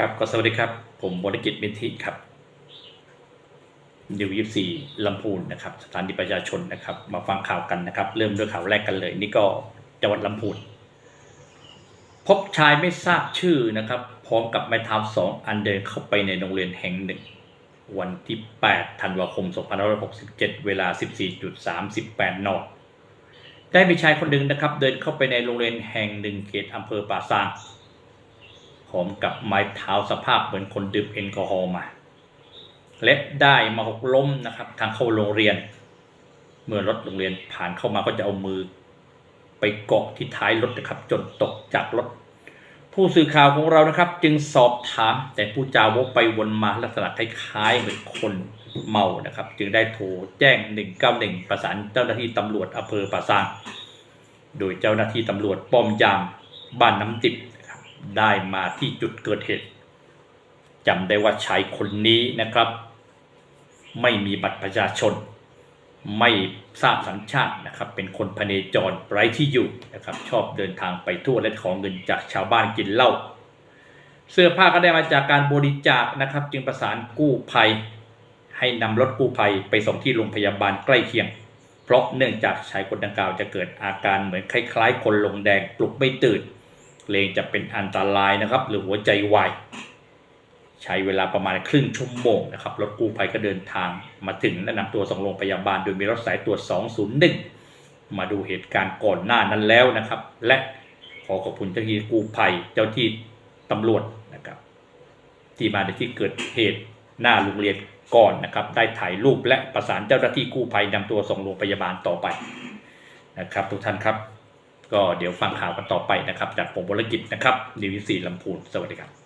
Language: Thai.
ครับก็สวัสดีครับ ผมบริกิตมิทิครับยูยี่สี่ลำพูนนะครับ สถานีประชาชนนะครับ มาฟังข่าวกันนะครับ เริ่มด้วยข่าวแรกกันเลย นี่ก็จังหวัดลำพูนพบชายไม่ทราบชื่อนะครับ พร้อมกับไม้เท้าสองอันเดินเข้าไปในโรงเรียนแห่งหนึ่ง วันที่ 8 ธันวาคม 2567 เวลา 14.38 นได้มีชายคนหนึ่งนะครับ เดินเข้าไปในโรงเรียนแห่งหนึ่งเขตอำเภอป่าซาง อมกับไม้เท้าสภาพเหมือนคนดื่มแอลกอฮอล์มา และได้มาหกล้มนะครับ ทางเข้าโรงเรียน เมื่อรถโรงเรียนผ่านเข้ามาก็จะเอามือ ไปเกาะที่ท้ายรถนะครับ จนตกจากรถ ผู้สื่อข่าวของเรานะครับ จึงสอบถาม แต่ผู้จาวกไปวนมาลักษณะคล้ายๆเหมือนคนเมานะครับ จึงได้โทรแจ้ง 191 ประสานเจ้าหน้าที่ตำรวจอำเภอป่าซางโดยเจ้าหน้าที่ตำรวจป้อมยามบ้านน้ำจิบนะครับ ได้มาที่จุดเกิดเหตุจำได้ว่าชายคนนี้นะครับ ไม่มีบัตรประชาชน ไม่ทราบสัญชาตินะครับ เป็นคนพเนจรไร้ที่อยู่นะครับ ชอบเดินทางไปทั่วและขอเงินจากชาวบ้านกินเหล้าเสื้อผ้าก็ได้มาจากการบริจาคนะครับ จึงประสานกู้ภัย ให้นำรถกู้ภัยไปส่งที่โรงพยาบาลใกล้เคียง เพราะเนื่องจากชายคนดังกล่าวจะเกิดอาการเหมือนคล้ายๆ คนลงแดงปลุกไม่ตื่น เกรงจะเป็นอันตรายนะครับ หรือหัวใจวายใช้เวลาประมาณครึ่งชั่วโมงนะครับรถกู้ภัยก็เดินทางมาถึงและนำตัวส่งโรงพยาบาล โดยมีรถสายตรวจ 201 มาดูเหตุการณ์ก่อนหน้านั้นแล้วนะครับ และขอขอบคุณเจ้าหน้าที่กู้ภัยเจ้าที่ตำรวจนะครับ ที่มาในที่เกิดเหตุหน้าโรงเรียนก่อนนะครับ ได้ถ่ายรูปและประสานเจ้าหน้าที่กู้ภัยนำตัวส่งโรงพยาบาลต่อไปนะครับ ทุกท่านครับ ก็เดี๋ยวฟังข่าวกันต่อไปนะครับ จากผมบรกิจนะครับดีวิสีลำพูนสวัสดีครับ